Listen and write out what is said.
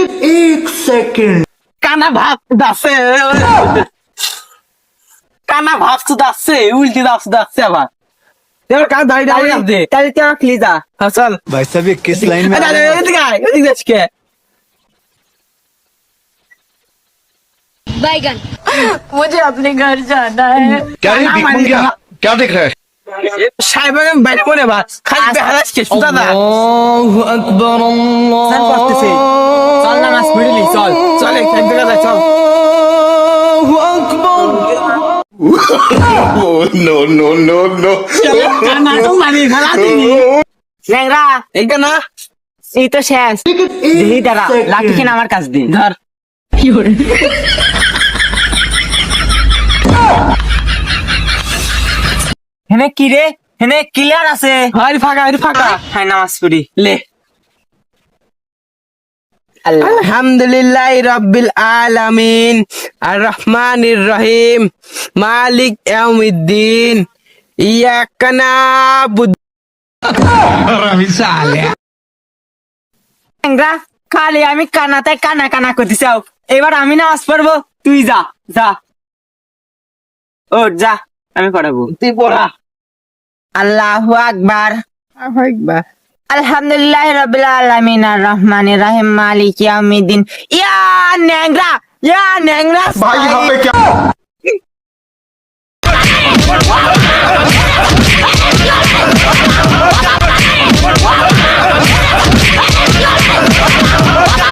एक सेकंड কানা ভাত দাসে কানা ভাত তো দাসে উল্টি দাস দাসে আবার এবার কার দাঁড়িয়ে দাঁড়িয়ে দে তাহলে তুই আমাকে নিয়ে যা হ্যাঁ চল भाई साहब ये किस लाइन में আরে, আরে, এদিকে আয়, এদিকে যাচ্ছিস কে? बैगन मुझे अपने घर जाना है क्या ये काना भिख मारी मंगिया का- क्या देख रहा है সাহেব আমি বাইরে মনে বা খালি বেহারাস কে সুদা দা স্যার Oh, আমার দিন। ধর। হেনে কি রে? হেনে কিলার আছে। হয় ফাঁকা হয় ফাঁকা। হ্যাঁ নামাজ পড়ি। লে। আলহামদুলিল্লাহ রব্বিল আলামিন। আর রহমানির রহিম। মালিক ইয়াউমিদ্দিন। ইয়াকা নাবুদু ল্যাংরা খালি আমি কানাতে কানা কানা করতে চাও এবার আমি নামাজ পড়ব তুই যা যা। ও যা আমি পড়াবো। তুই পড়া। আল্লাহু আকবার। আলহামদুলিল্লাহ রবিল আলমিন আর রহমান রাহিম মালিক ইয়ামিদিন ইয়া ন্যাংরা ইয়া ন্যাংরা ভাই হাপে